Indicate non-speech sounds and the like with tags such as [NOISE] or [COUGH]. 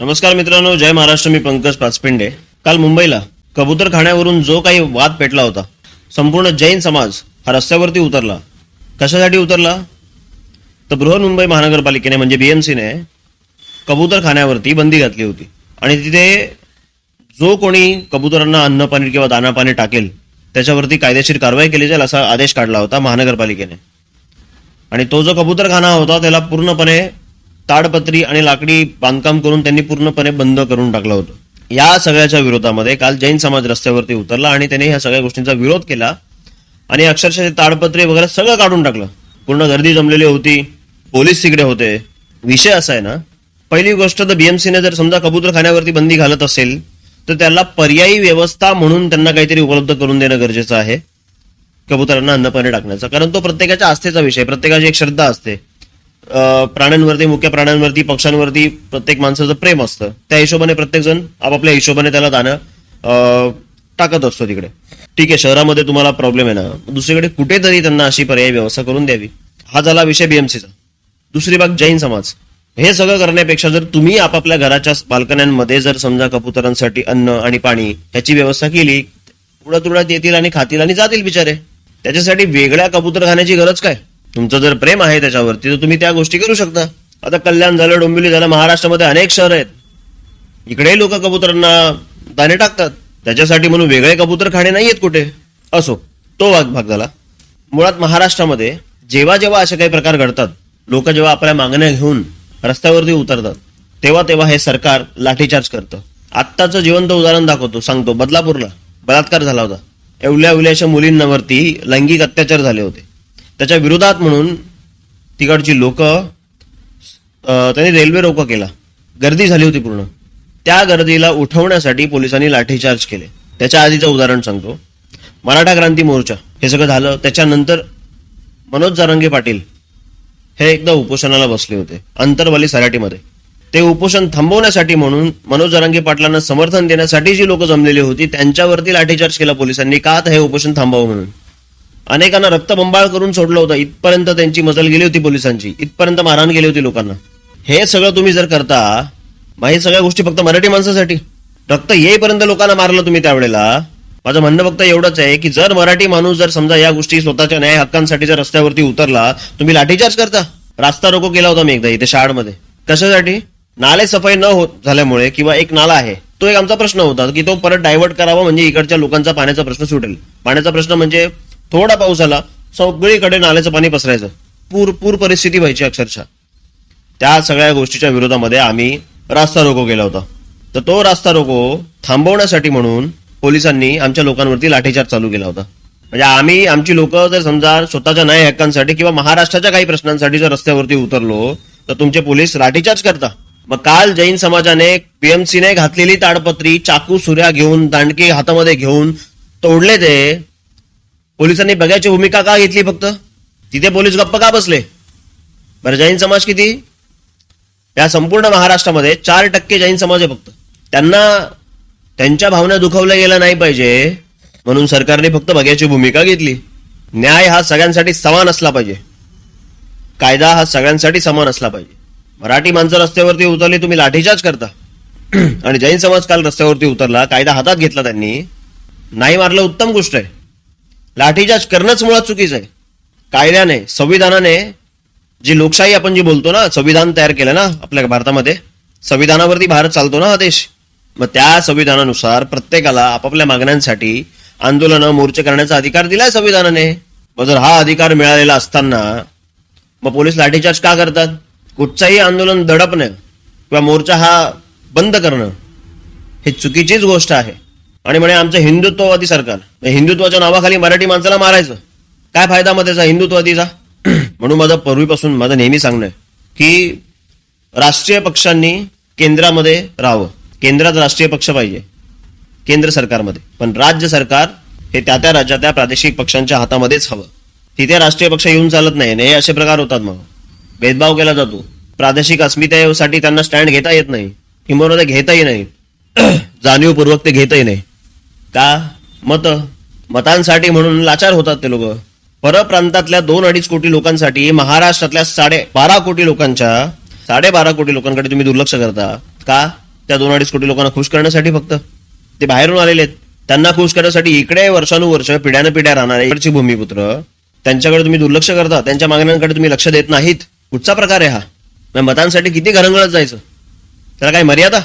नमस्कार मित्रांनो जय महाराष्ट्र मी पंकज पाचपिंडे. काल मुंबईला कबूतरखान्यावरून जो काही वाद पेटला होता संपूर्ण जैन समाज हा रस्त्यावरती उतरला. कशासाठी उतरला? तर बृहन्मुंबई महानगरपालिकेने म्हणजे बीएमसीने कबूतरखान्यावरती बंदी घातली होती. आणि तिथे जो कोणी कबुतरांना अन्न पाणी किंवा दाना पाणी टाकेल त्याच्यावरती कायदेशीर कारवाई केली जाईल असा आदेश काढला होता महानगरपालिकेने. आणि तो जो कबूतरखाना होता त्याला पूर्णपणे ताडपत्री आणि लाकडी बांधकाम करून त्यांनी पूर्णपणे बंद करून टाकलं होतं. या सगळ्याच्या विरोधामध्ये काल जैन समाज रस्त्यावरती उतरला आणि त्याने ह्या सगळ्या गोष्टींचा विरोध केला आणि अक्षरशः ते ताडपत्री वगैरे सगळं काढून टाकलं. पूर्ण गर्दी जमलेली होती पोलीस तिकडे होते. विषय असा आहे ना पहिली गोष्ट तर बीएमसीने जर समजा कबूतरखान्यावरती बंदी घालत असेल तर त्याला पर्यायी व्यवस्था म्हणून त्यांना काहीतरी उपलब्ध करून देणं गरजेचं आहे. कबुतरांना अन्नपाणी टाकण्याचा कारण तो प्रत्येकाच्या आस्थेचा विषय प्रत्येकाची एक श्रद्धा असते. प्राण्यांवरती मुख्य प्राण्यांवरती पक्ष्यांवरती प्रत्येक माणसाचं प्रेम असतं. त्या हिशोबाने प्रत्येक जण आपापल्या हिशोबाने त्याला दाणं टाकत असतो तिकडे. ठीक आहे शहरामध्ये तुम्हाला प्रॉब्लेम आहे ना. दुसरीकडे कुठेतरी त्यांना अशी पर्यायी व्यवस्था करून द्यावी. हा झाला विषय बीएमसीचा दुसरी बाग जैन समाज. हे सगळं करण्यापेक्षा जर तुम्ही आपापल्या घराच्या बाल्कन्यांमध्ये जर समजा कबुतरांसाठी अन्न आणि पाणी ह्याची व्यवस्था केली तुडत तुडत येतील आणि खातील आणि जातील बिचारे. त्याच्यासाठी वेगळ्या कबूतर खाण्याची गरज काय? तुमचं जर प्रेम आहे त्याच्यावरती तर तुम्ही त्या गोष्टी करू शकता. आता कल्याण झालं डोंबिवली झालं महाराष्ट्रामध्ये अनेक शहर आहेत. इकडेही लोक कबुतरांना दाणे टाकतात. त्याच्यासाठी म्हणून वेगळे कबूतर खाणे नाही आहेत कुठे. असो तो वाघ भाग झाला. मुळात महाराष्ट्रामध्ये जेव्हा जेव्हा असे काही प्रकार घडतात लोक जेव्हा आपल्या मागण्या घेऊन रस्त्यावरती उतरतात तेव्हा तेव्हा हे सरकार लाठीचार्ज करतं. आत्ताचं जिवंत उदाहरण दाखवतो सांगतो. बदलापूरला बलात्कार झाला होता. एवढ्या एवल्याच्या मुलींवरती लैंगिक अत्याचार झाले होते. त्याच्या विरोधात म्हणून तिकडची लोक त्यांनी रेल्वे रोको केला. गर्दी झाली होती पूर्ण. त्या गर्दीला उठवण्यासाठी पोलिसांनी लाठीचार्ज केले. त्याच्या आधीचं उदाहरण सांगतो. मराठा क्रांती मोर्चा. हे सगळं झालं. त्याच्यानंतर मनोज जारंगे पाटील हे एकदा उपोषणाला बसले होते. अंतरवाली सराटीमध्ये. ते उपोषण थांबवण्यासाठी म्हणून मनोज जारंगे पाटलांना समर्थन देण्यासाठी जी लोक जमलेली होती त्यांच्यावरती लाठीचार्ज केला पोलिसांनी. का तर हे उपोषण थांबावं म्हणून? अनेकांना रक्तबंबाळ करून सोडलं होतं. इथपर्यंत त्यांची मजल गेली होती पोलिसांची. इथपर्यंत मारहाण गेली होती लोकांना. हे सगळं तुम्ही जर करता मग हे सगळ्या गोष्टी फक्त मराठी माणसासाठी. रक्त येईपर्यंत लोकांना मारलं तुम्ही त्यावेळेला. माझं म्हणणं फक्त एवढंच आहे की जर मराठी माणूस जर समजा या गोष्टी स्वतःच्या न्याय हक्कांसाठी जर रस्त्यावरती उतरला तुम्ही लाठीचार्ज करता. रास्ता रोको केला होता मी एकदा इथे शाळेमध्ये. कशासाठी? नाले सफाई न होत झाल्यामुळे किंवा एक नाला आहे तो एक आमचा प्रश्न होता की तो परत डायव्हर्ट करावा म्हणजे इकडच्या लोकांचा पाण्याचा प्रश्न सुटेल. पाण्याचा प्रश्न म्हणजे थोडा पाऊस आला सगळीकडे नाल्याचं पाणी पसरायचं. पूर पूर परिस्थिती व्हायची अक्षरशः. त्या सगळ्या गोष्टीच्या विरोधामध्ये आम्ही रास्ता रोको केला होता. तर तो रास्ता रोको थांबवण्यासाठी म्हणून पोलिसांनी आमच्या लोकांवरती लाठीचार्ज चालू केला होता. म्हणजे आम्ही आमची लोक जर समजा स्वतःच्या न्याय हक्कांसाठी किंवा महाराष्ट्राच्या काही प्रश्नांसाठी जर रस्त्यावरती उतरलो तर तुमचे पोलीस लाठीचार्ज करता. मग काल जैन समाजाने पीएमसीने घातलेली ताडपत्री चाकू सुऱ्या घेऊन दांडकी हातामध्ये घेऊन तोडले ते पोलिसांनी बघ्याची भूमिका का घेतली फक्त? तिथे पोलीस गप्प का बसले? बरं जैन समाज किती? या संपूर्ण महाराष्ट्रामध्ये चार टक्के जैन समाज आहे फक्त. त्यांना त्यांच्या भावना दुखवल्या गेल्या नाही पाहिजे म्हणून सरकारने फक्त बघ्याची भूमिका घेतली. न्याय हा सगळ्यांसाठी समान असला पाहिजे. कायदा हा सगळ्यांसाठी समान असला पाहिजे. मराठी माणसं रस्त्यावरती उतरली तुम्ही लाठीचार्ज करता. [CLEARS THROAT] आणि जैन समाज काल रस्त्यावरती उतरला कायदा हातात घेतला त्यांनी. नाही मारलं उत्तम गोष्ट आहे. लाठीचार्ज करणंच मुळात चुकीचं आहे. कायद्याने संविधानाने जी लोकशाही आपण जी बोलतो ना संविधान तयार केलं ना आपल्या भारतामध्ये संविधानावरती भारत चालतो ना हा देश. मग त्या संविधानानुसार प्रत्येकाला आपापल्या मागण्यांसाठी आंदोलनं मोर्चे करण्याचा अधिकार दिलाय संविधानाने. मग जर हा अधिकार मिळालेला असताना मग पोलीस लाठीचार्ज का करतात? कुठचंही आंदोलन दडपणं किंवा मोर्चा हा बंद करणं हे चुकीचीच गोष्ट आहे. आणि म्हणे आमचं हिंदुत्ववादी सरकार. हिंदुत्वाच्या नावाखाली मराठी माणसाला मारायचं. काय फायदा मग त्याचा हिंदुत्ववादीचा? [CLEARS THROAT] म्हणून माझं पूर्वीपासून माझं नेहमी सांगणं आहे की राष्ट्रीय पक्षांनी केंद्रामध्ये राहावं. केंद्रात राष्ट्रीय पक्ष पाहिजे. केंद्र सरकारमध्ये. पण राज्य सरकार हे त्या त्या राज्यात प्रादेशिक पक्षांच्या हातामध्येच हवं. तिथे राष्ट्रीय पक्ष येऊन चालत नाही हे असे प्रकार होतात मग. भेदभाव केला जातो. प्रादेशिक अस्मितेसाठी त्यांना स्टँड घेता येत नाही. किंबहुना ते घेताही नाही. [CLEARS THROAT] जाणीवपूर्वक ते घेतही नाही. का? मत. मतांसाठी म्हणून लाचार होतात ते लोक. परप्रांतातल्या दोन अडीच कोटी लोकांसाठी महाराष्ट्रातल्या साडे बारा कोटी लोकांच्या साडेबारा कोटी लोकांकडे तुम्ही दुर्लक्ष करता. का? त्या दोन अडीच कोटी लोकांना खुश करण्यासाठी फक्त. ते बाहेरून आलेले आहेत. त्यांना खुश करण्यासाठी इकडे वर्षानुवर्ष पिढ्यानं पिढ्या राहणारे इकडची भूमिपुत्र त्यांच्याकडे तुम्ही दुर्लक्ष करता. त्यांच्या मागण्यांकडे तुम्ही लक्ष देत नाहीत. कुठचा प्रकार आहे हा. मग मतांसाठी किती घरंगळत जायचं? त्याला काय मर्यादा?